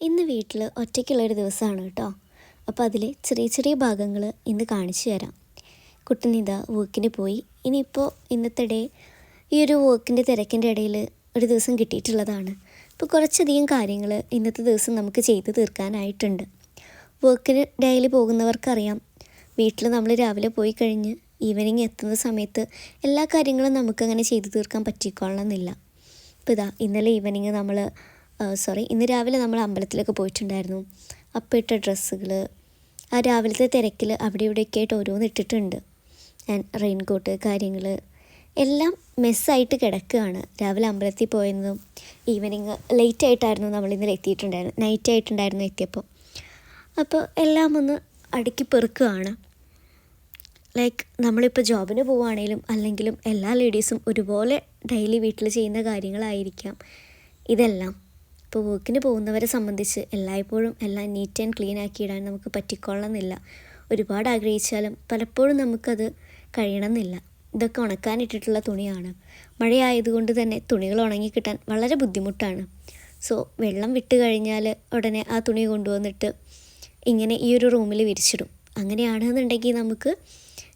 ഇന്ന് വീട്ടിൽ ഒറ്റയ്ക്കുള്ളൊരു ദിവസമാണ് കേട്ടോ. അപ്പോൾ അതിലെ ചെറിയ ചെറിയ ഭാഗങ്ങൾ ഇന്ന് കാണിച്ചു തരാം. കുട്ടനിത വർക്കിന് പോയി. ഇനിയിപ്പോൾ ഇന്നത്തെ ഡേ ഈ ഒരു വർക്കിന്റെ തിരക്കിന്റെ ഇടയിൽ ഒരു ദിവസം കിട്ടിയിട്ടുള്ളതാണ്. അപ്പോൾ കുറച്ചധികം കാര്യങ്ങൾ ഇന്നത്തെ ദിവസം നമുക്ക് ചെയ്ത് തീർക്കാനായിട്ടുണ്ട്. വർക്കിന് ഡെയിലി പോകുന്നവർക്കറിയാം. വീട്ടിൽ നമ്മൾ രാവിലെ പോയി കഴിഞ്ഞ് ഈവനിങ് എത്തുന്ന സമയത്ത് എല്ലാ കാര്യങ്ങളും നമുക്കങ്ങനെ ചെയ്തു തീർക്കാൻ പറ്റിക്കൊള്ളണമെന്നില്ല. ഇപ്പോൾ ഇതാ ഇന്നലെ ഈവനിങ് നമ്മൾ സോറി ഇന്ന് രാവിലെ നമ്മൾ അമ്പലത്തിലൊക്കെ പോയിട്ടുണ്ടായിരുന്നു. അപ്പം ഇട്ട ഡ്രസ്സുകൾ ആ രാവിലത്തെ തിരക്കിൽ അവിടെ ഇവിടെയൊക്കെ ആയിട്ട് ഓരോന്ന് ഇട്ടിട്ടുണ്ട്. റെയിൻകോട്ട് കാര്യങ്ങൾ എല്ലാം മെസ്സായിട്ട് കിടക്കുകയാണ്. രാവിലെ അമ്പലത്തിൽ പോയെന്നും ഈവനിങ് ലേറ്റ് ആയിട്ടായിരുന്നു നമ്മൾ ഇന്നലെ എത്തിയിട്ടുണ്ടായിരുന്നു നൈറ്റ് ആയിട്ടുണ്ടായിരുന്നു എത്തിയപ്പോൾ അപ്പോൾ എല്ലാം ഒന്ന് അടുക്കി പെറുക്കുകയാണ്. ലൈക്ക് നമ്മളിപ്പോൾ ജോബിന് പോവുകയാണെങ്കിലും അല്ലെങ്കിലും എല്ലാ ലേഡീസും ഒരുപോലെ ഡെയിലി വീട്ടിൽ ചെയ്യുന്ന കാര്യങ്ങളായിരിക്കാം. ഇതെല്ലാം. ഇപ്പോൾ വർക്കിന് പോകുന്നവരെ സംബന്ധിച്ച് എല്ലായ്പ്പോഴും എല്ലാം നീറ്റ് ആൻഡ് ക്ലീൻ ആക്കി ഇടാൻ നമുക്ക് പറ്റിക്കൊള്ളണമെന്നില്ല. ഒരുപാട് ആഗ്രഹിച്ചാലും പലപ്പോഴും നമുക്കത് കഴിയണമെന്നില്ല. ഇതൊക്കെ ഉണക്കാനിട്ടിട്ടുള്ള തുണിയാണ്. മഴയായതുകൊണ്ട് തന്നെ തുണികൾ ഉണങ്ങിക്കിട്ടാൻ വളരെ ബുദ്ധിമുട്ടാണ്. സോ വെള്ളം വിട്ട് കഴിഞ്ഞാൽ ഉടനെ ആ തുണി കൊണ്ടുവന്നിട്ട് ഇങ്ങനെ ഈ ഒരു റൂമിൽ വിരിച്ചിടും. അങ്ങനെയാണെന്നുണ്ടെങ്കിൽ നമുക്ക്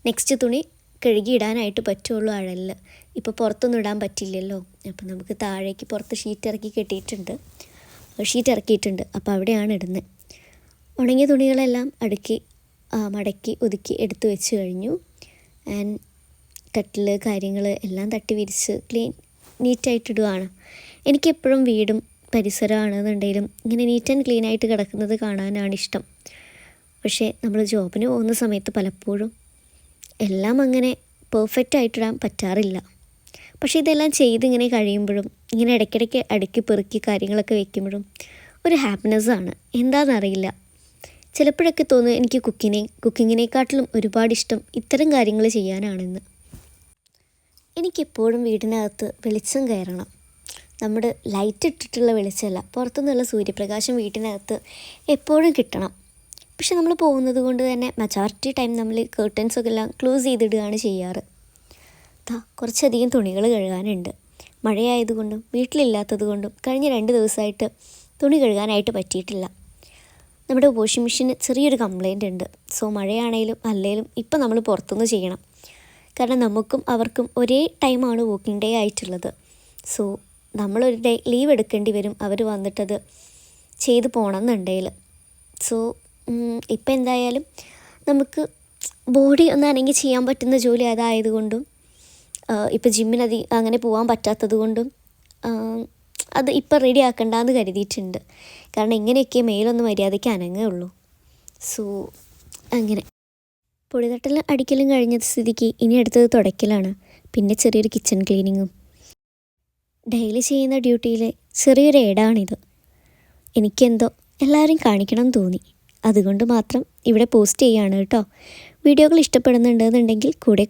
നെക്സ്റ്റ് തുണി കഴുകിയിടാനായിട്ട് പറ്റുള്ളൂ അഴലിൽ. ഇപ്പോൾ പുറത്തൊന്നും ഇടാൻ പറ്റില്ലല്ലോ. അപ്പോൾ നമുക്ക് താഴേക്ക് പുറത്ത് ഷീറ്റ് ഇറക്കി കെട്ടിയിട്ടുണ്ട്. ഷീറ്റ് ഇറക്കിയിട്ടുണ്ട്. അപ്പോൾ അവിടെയാണ് ഇടുന്നത് ഉണങ്ങിയ തുണികളെല്ലാം അടുക്കി മടക്കി ഒതുക്കി എടുത്തു വെച്ച് കഴിഞ്ഞു. ആൻഡ് കട്ടിൽ കാര്യങ്ങൾ എല്ലാം തട്ടി വിരിച്ച് ക്ലീൻ നീറ്റായിട്ടിടുകയാണ് എനിക്കെപ്പോഴും വീടും പരിസരമാണെന്നുണ്ടെങ്കിലും ഇങ്ങനെ നീറ്റ് ആൻഡ് ക്ലീൻ ആയിട്ട് കിടക്കുന്നത് കാണാനാണ് ഇഷ്ടം. പക്ഷേ നമ്മൾ ജോബിന് പോകുന്ന സമയത്ത് പലപ്പോഴും എല്ലാം അങ്ങനെ പെർഫെക്റ്റ് ആയിട്ടിടാൻ പറ്റാറില്ല. പക്ഷേ ഇതെല്ലാം ചെയ്തിങ്ങനെ കഴിയുമ്പോഴും ഇങ്ങനെ ഇടയ്ക്കിടയ്ക്ക് അടുക്കി പെറുക്കി കാര്യങ്ങളൊക്കെ വെക്കുമ്പോഴും ഒരു ഹാപ്പിനെസ്സാണ് എന്താണെന്നറിയില്ല. ചിലപ്പോഴൊക്കെ തോന്നുന്നു എനിക്ക് കുക്കിനെ കുക്കിങ്ങിനെക്കാട്ടിലും ഒരുപാട് ഇഷ്ടം ഇത്തരം കാര്യങ്ങൾ ചെയ്യാനാണെന്ന്. എനിക്കെപ്പോഴും വീടിനകത്ത് വെളിച്ചം കയറണം. നമ്മുടെ ലൈറ്റ് ഇട്ടിട്ടുള്ള വെളിച്ചമല്ല പുറത്തുനിന്നുള്ള സൂര്യപ്രകാശം വീട്ടിനകത്ത് എപ്പോഴും കിട്ടണം. പക്ഷെ നമ്മൾ പോകുന്നത് കൊണ്ട് തന്നെ മെജോറിറ്റി ടൈം നമ്മൾ കേർട്ടൻസൊക്കെ എല്ലാം ക്ലോസ് ചെയ്തിടുകയാണ് ചെയ്യാറ്. കുറച്ചധികം തുണികൾ കഴുകാനുണ്ട്. മഴയായതുകൊണ്ടും വീട്ടിലില്ലാത്തത് കൊണ്ടും കഴിഞ്ഞ രണ്ട് ദിവസമായിട്ട് തുണി കഴുകാനായിട്ട് പറ്റിയിട്ടില്ല. നമ്മുടെ വാഷിംഗ് മെഷീന് ചെറിയൊരു കംപ്ലൈന്റ് ഉണ്ട്. സോ മഴയാണേലും അല്ലേലും ഇപ്പം നമ്മൾ പുറത്തുനിന്ന് ചെയ്യണം. കാരണം നമുക്കും അവർക്കും ഒരേ ടൈമാണ് വോക്കിംഗ് ഡേ ആയിട്ടുള്ളത്. സോ നമ്മളൊരു ഡേ ലീവ് എടുക്കേണ്ടി വരും. അവർ വന്നിട്ടത് ചെയ്ത് പോകണം എന്നുണ്ടെങ്കിൽ സോ ഇപ്പം എന്തായാലും നമുക്ക് ബോഡി ഒന്ന് അനങ്ങി ചെയ്യാൻ പറ്റുന്ന ജോലി അതായതുകൊണ്ടും ഇപ്പോൾ ജിമ്മിന് അതി അങ്ങനെ പോകാൻ പറ്റാത്തത് കൊണ്ടും അത് ഇപ്പം റെഡി ആക്കണ്ടെന്ന് കരുതിയിട്ടുണ്ട്. കാരണം ഇങ്ങനെയൊക്കെ മേലൊന്ന് മര്യാദയ്ക്ക് അനങ്ങുള്ളൂ സോ അങ്ങനെ. പൊടിതട്ടൽ അടിക്കലും കഴിഞ്ഞ സ്ഥിതിക്ക് ഇനി അടുത്തത് തുടയ്ക്കലാണ്. പിന്നെ ചെറിയൊരു കിച്ചൺ ക്ലീനിങ്ങും ഡെയിലി ചെയ്യുന്ന ഡ്യൂട്ടിയിലെ ചെറിയൊരു ഏടാണിത്. എനിക്കെന്തോ എല്ലാവരും കാണിക്കണം തോന്നി. അതുകൊണ്ട് മാത്രം ഇവിടെ പോസ്റ്റ് ചെയ്യാണ് കേട്ടോ. വീഡിയോകൾ ഇഷ്ടപ്പെടുന്നുണ്ടെന്നുണ്ടെങ്കിൽ കൂടെ